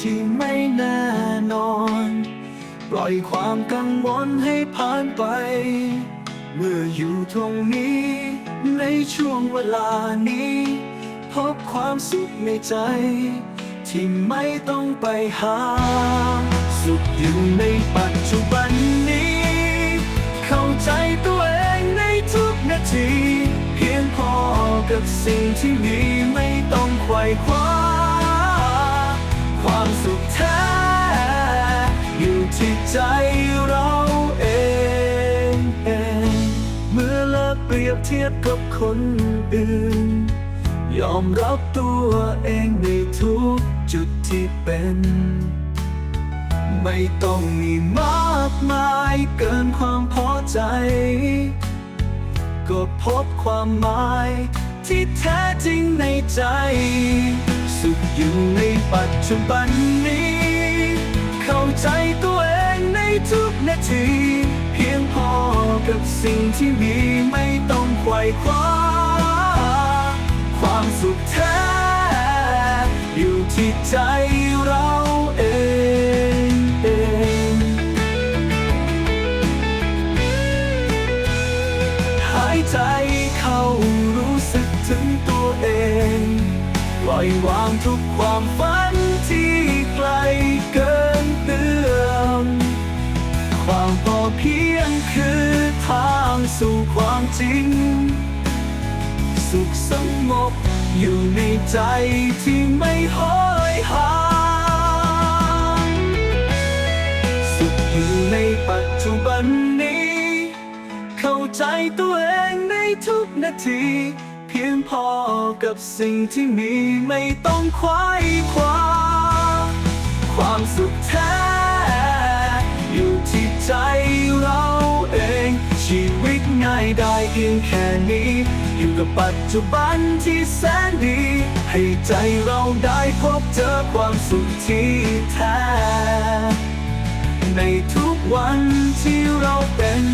ที่ไม่แน่นอน ปล่อยความกังวลให้ผ่านไป เมื่ออยู่ตรงนี้ ในช่วงเวลานี้ พบความสุขในใจ ที่ไม่ต้องไปหา สุขอยู่ในปัจจุบันนี้ เข้าใจตัวเองในทุกนาที เพียงพอกับสิ่งที่มีไม่ต้องไขว่คว้า บเทียบกับคนอื่น ยอมรับตัวเองในทุกจุดที่เป็น ไม่ต้องมีมากมายเกินความพอใจ ก็พบความหมายที่แท้จริงในใจ สุขอยู่ในปัจจุบันนี้ เข้าใจตัวเองในทุกนาที กับสิ่งที่มีไม่ต้องไขว่คว้า ความสุขแท้อยู่ที่ใจเราเองเองหายใจเข้ารู้สึกถึงตัวเอง ปล่อยวางทุกความฝัน สู่ความจริง สุขสงบอยู่ในใจที่ไม่ห้อยหาสุขอยู่ในปัจจุบันนี้ เข้าใจตัวเองในทุกนาที เพียงพอกับสิ่งที่มีไม่ต้องควายคว้าความสุขแท้อยู่ที่ใจ ได้เพียงแค่นี้ อยู่กับปัจจุบันที่แสนดี ให้ใจเราได้พบเจอความสุขที่แท้ ในทุกวันที่เราเป็น